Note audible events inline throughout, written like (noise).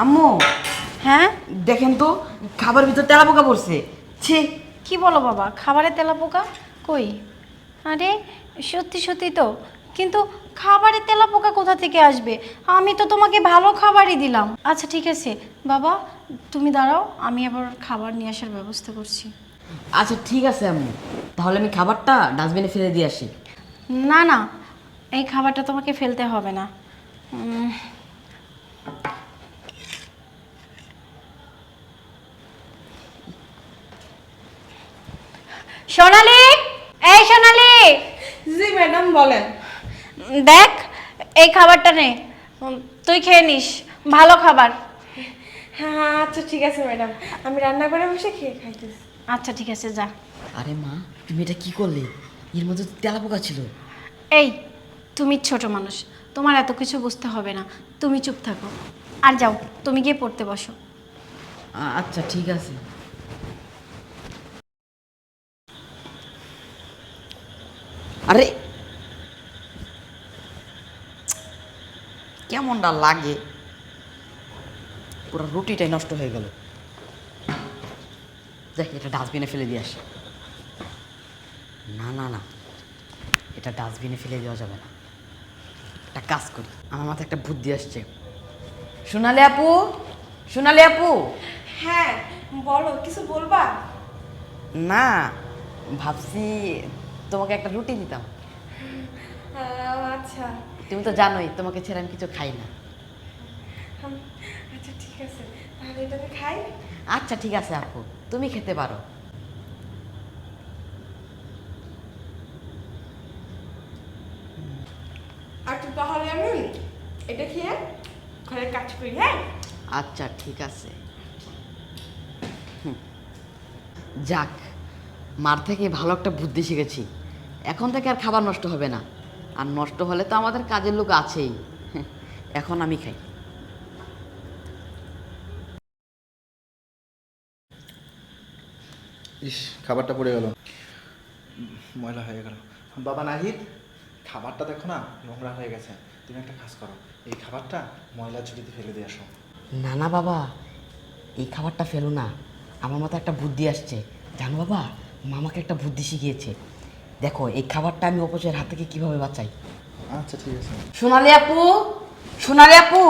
আম্মু। হ্যাঁ? দেখেন তো খাবার ভিতর তেলা পোকা পড়ছে। ছি। কি বলো বাবা খাবারে তেলা পোকা কই? আরে সত্যি সত্যি তো। কিন্তু খাবারে তেলা পোকা কোথা থেকে আসবে? আমি তো তোমাকে ভালো খাবারই দিলাম। আচ্ছা ঠিক আছে। বাবা তুমি দাঁড়াও আমি আবার খাবার নিয়ে আসার ব্যবস্থা করছি। আচ্ছা ঠিক আছে আম্মু। তাহলে আমি খাবারটা ডাস্টবিনে ফেলে দিয়ে আসি। না না এই খাবারটা তোমাকে ফেলতে হবে না। সোনালি? এই সোনালি! জি ম্যাডাম বলেন। দেখ এই খাবারটা নে। তুই খেয়ে নিস। ভালো খাবার। হ্যাঁ আচ্ছা ঠিক আছে ম্যাডাম। আমি রান্না করে বসে খেয়ে খাইতেছি। আচ্ছা ঠিক আছে যা। আরে মা তুমি এটা কি করলে? এর মধ্যে তো তেলা পোকা ছিল। এই তুমি ছোট মানুষ। তোমার এত কিছু বুঝতে হবে না। তুমি চুপ থাকো। আর যাও তুমি গিয়ে পড়তে বসো। আচ্ছা ঠিক আছে। আরে। কেমনটা লাগে? পুরো রুটিটাই নষ্ট হয়ে গেল। দেখ এটা ডাস্টবিনে ফেলে দিয়ে আসি। না না না। এটা ডাস্টবিনে ফেলে দেওয়া যাবে না। একটা কাজ করি। আমার মাথায় একটা বুদ্ধি আসছে। সোনালি আপু সোনালি আপু। হ্যাঁ বলো কিছু বলবা? না ভাবছি তোমাকে একটা রুটি দিতাম। আচ্ছা। তুমি তো জানোই তোমাকে ছেড়ে আমি কিছু খাই না। আচ্ছা ঠিক আছে। তাহলে এটা খাই? আচ্ছা ঠিক আছে আপু। তুমি খেতে পারো। তো তাহলে আমি এটা খেয়ে কাজ করি হ্যাঁ? আচ্ছা ঠিক আছে। যাক মার থেকে ভালো একটা বুদ্ধি শিখেছি। এখন থেকে আর খাবার নষ্ট হবে না। আর নষ্ট হলে তো আমাদের কাজের লোক আছেই। (laughs) এখন আমি খাই। ইস খাবারটা পড়ে গেল। ময়লা হয়ে গেল। বাবা নাহিদ খাবারটা দেখো না নোংরা হয়ে গেছে। তুমি একটা কাজ করো এই খাবারটা ময়লা ঝুড়িতে ফেলে দিয়ে আসো। না না বাবা এই খাবারটা ফেলো না। আমার মাথায় একটা বুদ্ধি আসছে। জানো বাবা মামাকে একটা বুদ্ধি শিখিয়েছে। দেখো এই খাবারটা আমি অপচয়ের হাত থেকে কীভাবে বাঁচাই? আচ্ছা ঠিক আছে। সোনালি আপু সোনালি আপু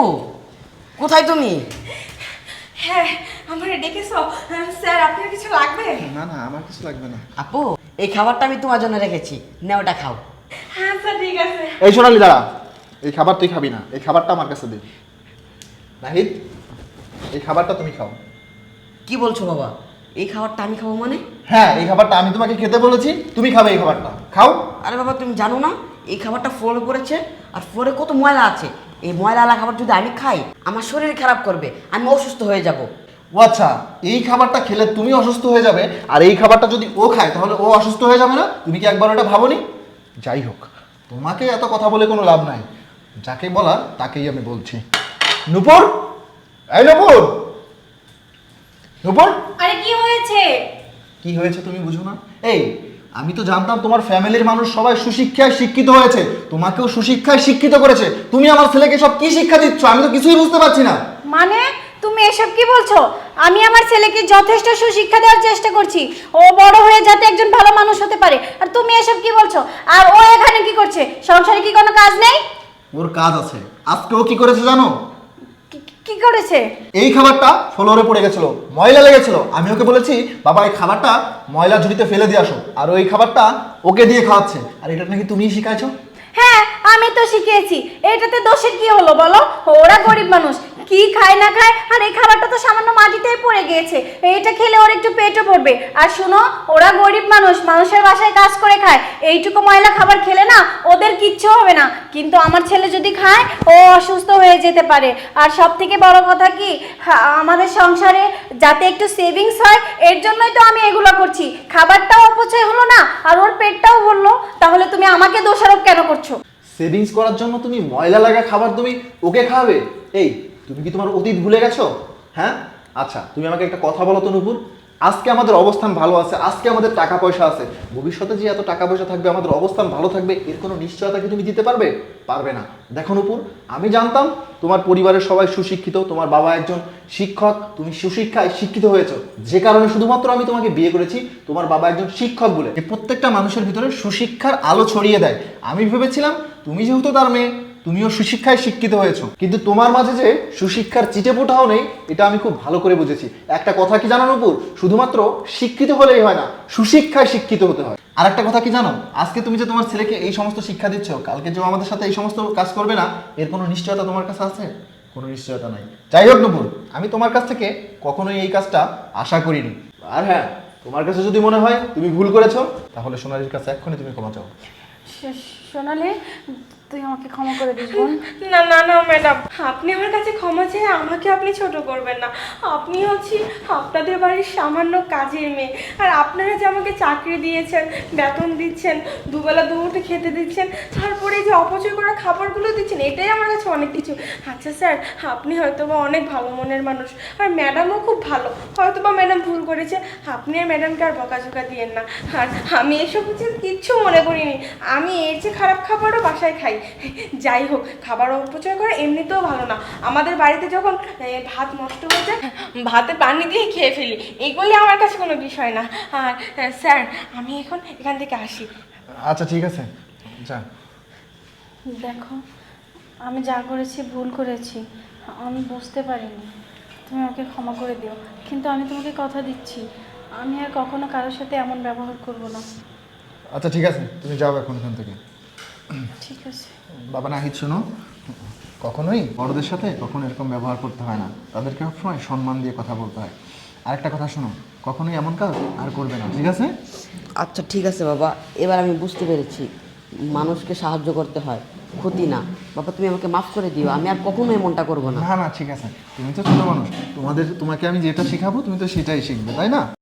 কোথায় তুমি? হ্যাঁ আমার ডেকেছো। হ্যাঁ, স্যার আপনার কিছু লাগবে? না না আমার কিছু লাগবে না। আপু এই খাবারটা আমি তোমার জন্য রেখেছি। নে ওটা খাও। হ্যাঁ স্যার ঠিক আছে। এই সোনালি দাঁড়া। এই খাবার তুই খাবি না। এই খাবারটা আমার কাছে দে। নাহিদ এই খাবারটা তুমি খাও। কি বলছো বাবা? এই খাবারটা আমি খাব মানে? হ্যাঁ এই খাবারটা আমি তোমাকে খেতে বলেছি তুমি খাবে এই খাবারটা। খাও। আরে বাবা তুমি জানো না এই খাবারটা ফ্লোরে পড়েছে আর ফ্লোরে কত ময়লা আছে। এই ময়লা খাবার যদি আমি খাই আমার শরীর খারাপ করবে আমি অসুস্থ হয়ে যাব। ও আচ্ছা এই খাবারটা খেলে তুমি অসুস্থ হয়ে যাবে আর এই খাবারটা যদি ও খায় তাহলে ও অসুস্থ হয়ে যাবে না? তুমি কি একবার ওটা ভাবোনি? যাই হোক তোমাকে এত কথা বলে কোনো লাভ নাই। যাকে বলার তাকেই আমি বলছি। নুপুর? এই নুপুর! নুপুর? হয়েছে? কি হয়েছে তুমি বুঝো না? এই আমি তো জানতাম তোমার ফ্যামিলির মানুষ সবাই সুশিক্ষায় শিক্ষিত হয়েছে। তোমাকেও সুশিক্ষায় শিক্ষিত করেছে। তুমি আমার ছেলেকে সব কি শিক্ষা দিচ্ছ? আমি তো কিছুই বুঝতে পারছি না। মানে? তুমি এসব কি বলছো? আমি আমার ছেলেকে যথেষ্ট সুশিক্ষা দেওয়ার চেষ্টা করছি। ও বড় হয়ে যাতে একজন ভালো মানুষ হতে পারে। আর তুমি এসব কি বলছো? আর ও এখানে কি করছে? সংসারে কি কোনো কাজ নেই? ওর কাজ আছে। আজকে ও কি করেছে জানো? কি- করেছে? এই খাবারটা ফ্লোরে পড়ে গেছিল ময়লা লেগেছিল। আমি ওকে বলেছি বাবা এই খাবারটা ময়লা ঝুড়িতে ফেলে দিয়ে আসো। আর ওই খাবারটা ওকে দিয়ে খাওয়াচ্ছে। আর এটা নাকি তুমিই শিখাইছো? হ্যাঁ আমি তো শিখিয়েছি। এটাতে দোষের কি হলো বলো? ওরা গরিব মানুষ। কি খায় না খায়? আর এই খাবারটা তো সামান্য মাটিতেই পড়ে গিয়েছে। এটা খেলে ওর একটু পেটও ভরবে। আর শুনো ওরা গরিব মানুষ মানুষের বাসায় কাজ করে খায়। এইটুকু ময়লা খাবার খেলে না ওদের কিচ্ছু হবে না। কিন্তু আমার ছেলে যদি খায়, ও অসুস্থ হয়ে যেতে পারে। আর সব থেকে বড় কথা কি আমাদের সংসারে যাতে একটু সেভিংস হয়, এর জন্যই তো আমি এগুলো করছি। খাবারটাও অপচয় হলো না, আর ওর পেটটাও ভরলো। তাহলে তুমি আমাকে দোষারোপ কেন করছ? সেভিংস করার জন্য তুমি ময়লা লাগা খাবার তুমি ওকে খাওয়াবে? এই, তুমি কি তোমার অতীত ভুলে গেছো? হ্যাঁ? আচ্ছা তুমি আমাকে একটা কথা বলো তো নুপুর আজকে আমাদের অবস্থান ভালো আছে, আজকে আমাদের টাকা পয়সা আছে। ভবিষ্যতে যে এত টাকা পয়সা থাকবে, আমাদের অবস্থান ভালো থাকবে, এর কোনো নিশ্চয়তা কি তুমি দিতে পারবে? পারবে না। দেখো নুপুর, আমি জানতাম তোমার পরিবারের সবাই সুশিক্ষিত, তোমার বাবা একজন শিক্ষক, তুমি সুশিক্ষায় শিক্ষিত হয়েছো। যে কারণে শুধুমাত্র আমি তোমাকে বিয়ে করেছি, তোমার বাবা একজন শিক্ষক বলে। প্রত্যেকটা মানুষের ভিতরে সুশিক্ষার আলো ছড়িয়ে দেয়। আমি ভেবেছিলাম, তুমি যেহেতু তার মেয়ে তুমিও সুশিক্ষায় শিক্ষিত হয়েছো। কিন্তু তোমার মাঝে যে সুশিক্ষার চিটে পোটাও নেই, এটা আমি খুব ভালো করে বুঝেছি। একটা কথা কি জানো নূপুর? শুধুমাত্র শিক্ষিত হলেই হয় না, সুশিক্ষায় শিক্ষিত হতে হয়। আর একটা কথা কি জানো? আজকে তুমি যে তোমার ছেলেকে এই সমস্ত শিক্ষা দিচ্ছ, কালকে যে আমাদের সাথে এই সমস্ত কাজ করবে না, এর কোনো নিশ্চয়তা তোমার কাছে আছে? কোনো নিশ্চয়তা নাই। যাই হোক নূপুর, আমি তোমার কাছ থেকে কখনোই এই কাজটা আশা করিনি। আর হ্যাঁ তোমার কাছে যদি মনে হয় তুমি ভুল করেছ, তাহলে সোনালির কাছে এক্ষুনি তুমি ক্ষমা চাও। সোনালি তুই আমাকে ক্ষমা করে দিস, বোন। না না না, ম্যাডাম। আপনি আমার কাছে ক্ষমা চেয়ে আমাকে আপনি ছোট করবেন না। আপনি হচ্ছে আপনাদের বাড়ির সামান্য কাজের মেয়ে। আর আপনারা যে আমাকে চাকরি দিয়েছেন, বেতন দিচ্ছেন, দুবেলা দুমুঠো খেতে দিচ্ছেন, তারপরে যে অপচয় করা খাবারগুলো দিচ্ছেন, এটাই আমার কাছে অনেক কিছু। আচ্ছা স্যার, আপনি হয়তো বা অনেক ভালো মনের মানুষ। আর ম্যাডামও খুব ভালো। হয়তো বা ম্যাডাম ভুল করেছে। আপনি আর ম্যাডামকে আর বকাঝোকা দিয়েন না। আর আমি এসব কিছু কিচ্ছু মনে করিনি। আমি এর চেয়ে খারাপ খাবারও বাসায় খাই। যাই হোক খাবার অপচয় করা এমনিতেও ভালো না। আমাদের বাড়িতে যখন ভাত নষ্ট হয়ে যায় ভাতে পানি দিয়ে খেয়ে ফেলি এগুলি আমার কাছে কোনো বিষয় না। আর স্যার আমি এখন এখান থেকে আসি। আচ্ছা ঠিক আছে। যা। দেখো আমি যা করেছি ভুল করেছি আমি বুঝতে পারিনি। তুমি আমাকে ক্ষমা করে দিও। কিন্তু আমি তোমাকে কথা দিচ্ছি আমি আর কখনো কারোর সাথে এমন ব্যবহার করব না। আচ্ছা ঠিক আছে। তুমি যাও এখন এখান থেকে। ঠিক আছে। বাবা নাহিদ শোনো কখনোই বড়দের সাথে কখনো এরকম ব্যবহার করতে হয় না। তাদেরকে সবসময় সম্মান দিয়ে কথা বলতে হয়। আরেকটা কথা শোনো কখনোই এমন কাজ আর করবে না ঠিক আছে? আচ্ছা ঠিক আছে বাবা। এবার আমি বুঝতে পেরেছি। মানুষকে সাহায্য করতে হয় ক্ষতি না। বাবা তুমি আমাকে মাফ করে দিও। আমি আর কখনো এমনটা করব না। না না ঠিক আছে। তুমি তো ছোট মানুষ। তোমাদের তোমাকে আমি যেটা শেখাবো তুমি তো সেটাই শিখবে তাই না?